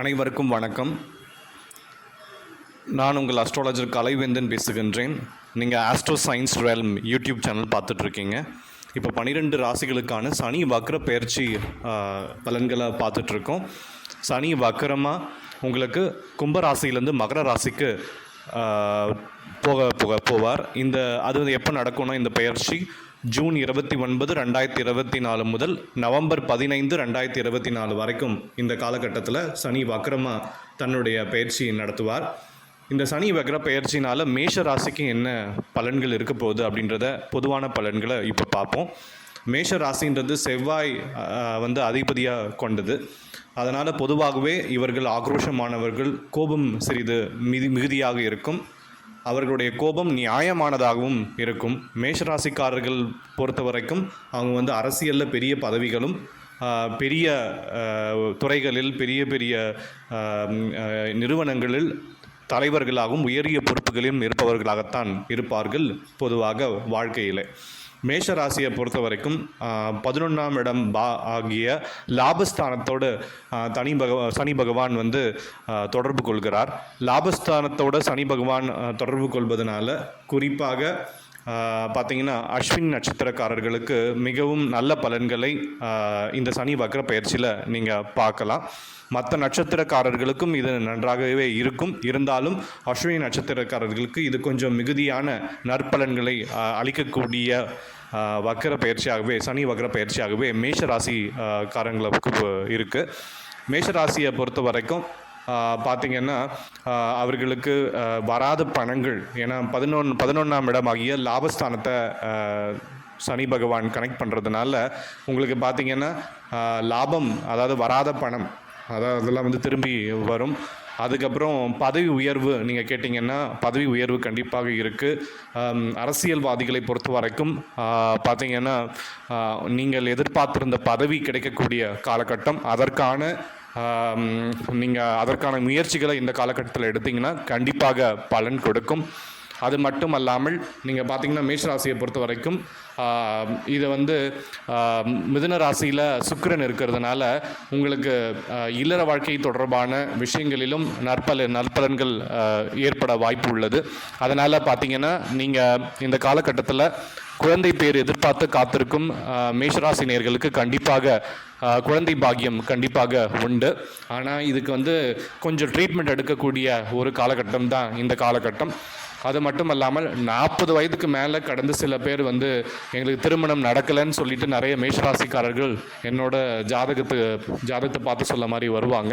அனைவருக்கும் வணக்கம். நான் உங்கள் அஸ்ட்ராலஜர் கலைவேந்தன் பேசுகின்றேன். நீங்கள் astro science realm YouTube channel பார்த்துட்ருக்கீங்க. இப்போ பன்னிரெண்டு ராசிகளுக்கான சனி வக்ர பயிற்சி பலன்களை பார்த்துட்ருக்கோம். சனி வக்கரமாக உங்களுக்கு கும்ப ராசியிலேருந்து மகர ராசிக்கு போக போக போவார். இந்த அது எப்போ நடக்கும்னா இந்த பயிற்சி ஜூன் இருபத்தி ஒன்பது ரெண்டாயிரத்தி இருபத்தி நாலு முதல் நவம்பர் பதினைந்து ரெண்டாயிரத்தி இருபத்தி நாலு வரைக்கும் இந்த காலகட்டத்தில் சனி வக்ரமா தன்னுடைய பயிற்சி நடத்துவார். இந்த சனி வக்ர பயிற்சினால் மேஷ ராசிக்கு என்ன பலன்கள் இருக்க போகுது அப்படின்றத பொதுவான பலன்களை இப்போ பார்ப்போம். மேஷ ராசின்றது செவ்வாய் வந்து அதிபதியாக கொண்டது. அதனால் பொதுவாகவே இவர்கள் ஆக்ரோஷமானவர்கள் கோபம் சிறிது மிதி மிகுதியாக இருக்கும். அவர்களுடைய கோபம் நியாயமானதாகவும் இருக்கும். மேஷராசிக்காரர்கள் பொறுத்த வரைக்கும் அவங்க வந்து அரசியலில் பெரிய பதவிகளும் பெரிய துறைகளில் பெரிய பெரிய நிறுவனங்களில் தலைவர்களாகவும் உயரிய பொறுப்புகளிலும் இருப்பவர்களாகத்தான் இருப்பார்கள் பொதுவாக வாழ்க்கையில். மேஷ ராசியை பொறுத்த வரைக்கும் பதினொன்றாம் இடம் பா ஆகிய லாபஸ்தானத்தோடு தனி பகவ சனி பகவான் வந்து தொடர்பு கொள்கிறார். லாபஸ்தானத்தோட சனி பகவான் தொடர்பு கொள்வதனால குறிப்பாக பார்த்தீங்கன்னா அஸ்வின் நட்சத்திரக்காரர்களுக்கு மிகவும் நல்ல பலன்களை இந்த சனி வக்ர பயிற்சியில் நீங்கள் பார்க்கலாம். மற்ற நட்சத்திரக்காரர்களுக்கும் இது நன்றாகவே இருக்கும். இருந்தாலும் அஸ்வினி நட்சத்திரக்காரர்களுக்கு இது கொஞ்சம் மிகுதியான நற்பலன்களை அளிக்கக்கூடிய வக்கர பயிற்சியாகவே சனி வக்கர பயிற்சியாகவே மேஷ ராசி காரங்களுக்கு இருக்குது மேஷராசியை பொறுத்த வரைக்கும் பார்த்தீங்கன்னா அவர்களுக்கு வராத பணங்கள் ஏன்னா பதினொன்று பதினொன்றாம் இடமாகிய லாபஸ்தானத்தை சனி பகவான் கனெக்ட் பண்ணுறதுனால உங்களுக்கு பார்த்தீங்கன்னா லாபம் அதாவது வராத பணம் அதாவது அதெல்லாம் வந்து திரும்பி வரும். அதுக்கப்புறம் பதவி உயர்வு நீங்கள் கேட்டிங்கன்னா பதவி உயர்வு கண்டிப்பாக இருக்குது அரசியல்வாதிகளை பொறுத்த வரைக்கும் பார்த்திங்கன்னா நீங்கள் எதிர்பார்த்திருந்த பதவி கிடைக்கக்கூடிய காலகட்டம் அதற்கான நீங்கள் அதற்கான முயற்சிகளை இந்த காலகட்டத்தில் எடுத்தீங்கன்னா கண்டிப்பாக பலன் கொடுக்கும். அது மட்டும் அல்லாமல் நீங்கள் பார்த்தீங்கன்னா மேஷ ராசியை பொறுத்த வரைக்கும் இது வந்து மிதுன ராசியில் சுக்கிரன் இருக்கிறதுனால உங்களுக்கு இல்லற வாழ்க்கை தொடர்பான விஷயங்களிலும் நற்பல நற்பலன்கள் ஏற்பட வாய்ப்பு உள்ளது. அதனால் பார்த்தீங்கன்னா நீங்கள் இந்த காலகட்டத்தில் குழந்தை பேர் எதிர்பார்த்து காத்திருக்கும் மேஷராசி நேர்களுக்கு கண்டிப்பாக குழந்தை பாக்கியம் கண்டிப்பாக உண்டு. ஆனால் இதுக்கு வந்து கொஞ்சம் ட்ரீட்மெண்ட் எடுக்கக்கூடிய ஒரு காலகட்டம் தான் இந்த காலகட்டம். அது மட்டும் இல்லாமல் நாற்பது வயதுக்கு மேலே கடந்த சில பேர் வந்து எங்களுக்கு திருமணம் நடக்கலைன்னு சொல்லிட்டு நிறைய மேஷராசிக்காரர்கள் என்னோட ஜாதகத்து ஜாதகத்தை பார்த்து சொல்ல மாதிரி வருவாங்க.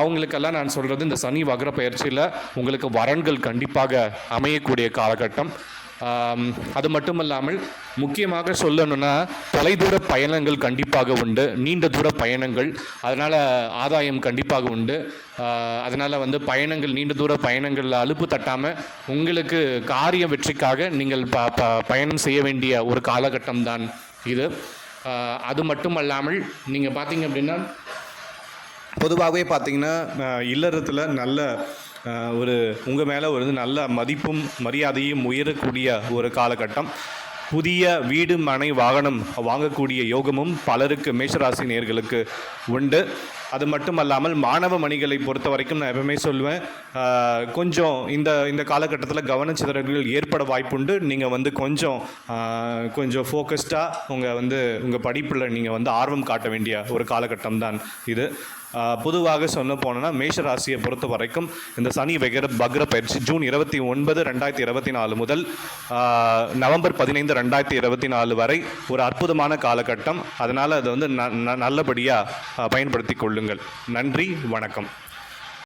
அவங்களுக்கெல்லாம் நான் சொல்கிறது இந்த சனி வகர பயிற்சியில் உங்களுக்கு வரன்கள் கண்டிப்பாக அமையக்கூடிய காலகட்டம். அது மட்டும் இல்லாமல் முக்கியமாக சொல்லணும்னா தொலைதூர பயணங்கள் கண்டிப்பாக உண்டு. நீண்ட தூர பயணங்கள் அதனால் ஆதாயம் கண்டிப்பாக உண்டு. அதனால் வந்து பயணங்கள் நீண்ட தூர பயணங்களில் அலுப்பு தட்டாமல் உங்களுக்கு காரிய வெற்றிக்காக நீங்கள் ப ப பயணம் செய்ய வேண்டிய ஒரு காலகட்டம் தான் இது. அது மட்டும் அல்லாமல் நீங்கள் பார்த்தீங்க அப்படின்னா பொதுவாகவே பார்த்தீங்கன்னா இல்லறத்தில் நல்ல ஒரு உங்கள் மேலே ஒரு நல்ல மதிப்பும் மரியாதையும் உயரக்கூடிய ஒரு காலகட்டம். புதிய வீடு மனை வாகனம் வாங்கக்கூடிய யோகமும் பலருக்கு மேஷராசி நேர்களுக்கு உண்டு. அது மட்டும் அல்லாமல் மாணவ மணிகளை பொறுத்த வரைக்கும் நான் எப்பவுமே சொல்லுவேன் கொஞ்சம் இந்த இந்த காலகட்டத்தில் கவனச்சிதறல்கள் ஏற்பட வாய்ப்புண்டு. நீங்கள் வந்து கொஞ்சம் கொஞ்சம் ஃபோக்கஸ்டாக உங்கள் வந்து உங்கள் படிப்பில் நீங்கள் வந்து ஆர்வம் காட்ட வேண்டிய ஒரு காலகட்டம் தான் இது பொதுவாக சொல்ல போனோன்னா மேஷ ராசியை பொறுத்த வரைக்கும் இந்த சனி வெகர பக்ர பயிற்சி ஜூன் இருபத்தி ஒன்பது ரெண்டாயிரத்தி இருபத்தி நாலு முதல் நவம்பர் பதினைந்து ரெண்டாயிரத்தி இருபத்தி நாலு வரை ஒரு அற்புதமான காலகட்டம். அதனால் அதை வந்து ந ந- நல்லபடியாக பயன்படுத்தி கொள்ளுங்கள் நன்றி வணக்கம்.